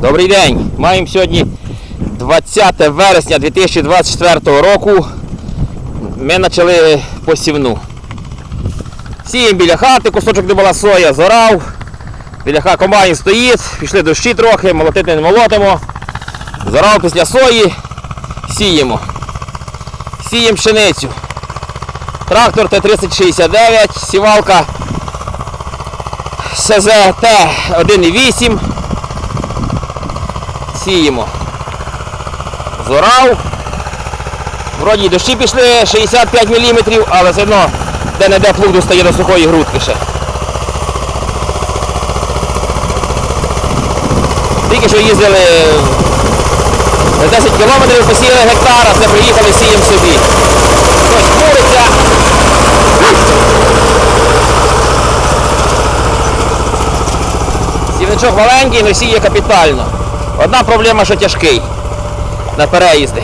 Добрий день. Маємо сьогодні 20 вересня 2024 року. Ми почали посівну. Сіємо біля хати, кусочок де була соя, зорав. Біля комбайн стоїть, пішли дощі трохи, молотити не молотимо. Зорав після сої, сіємо. Сіємо пшеницю. Трактор Т-3069, сівалка СЗТ 1,8. Сіємо. Зорав. Вроді дощі пішли 65 мм, але все одно де-не-де плуг достає до сухої грудки ще. Тільки що їздили 10 кілометрів, посіяли гектар, а це приїхали, сіємо собі. Хтось куриться. Сівничок маленький, але сіє капітально. Одна проблема, що тяжкий на переїзди.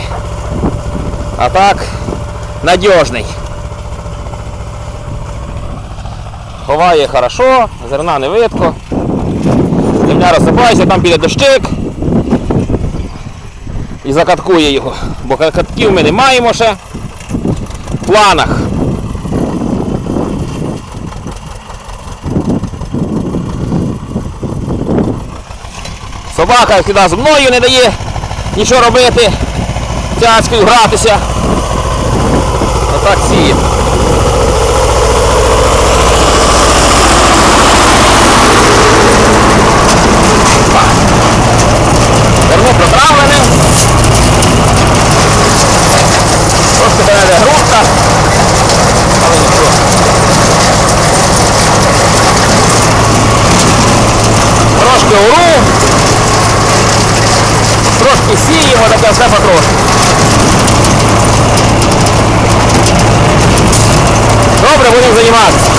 А так, надіжний. Ховає хорошо, зерна не видко. Земля розсипається, там піде дощик. І закаткує його. Бо катків ми не маємо ще. В планах. Собака сюди зі мною не дає нічого робити, цяцькою гратися. Отак сіє. Зерно протравлене. Трошки бере грудка. Але нічого. Трошки уру. Сіємо, таке все потрошки. Добре, будемо займатися.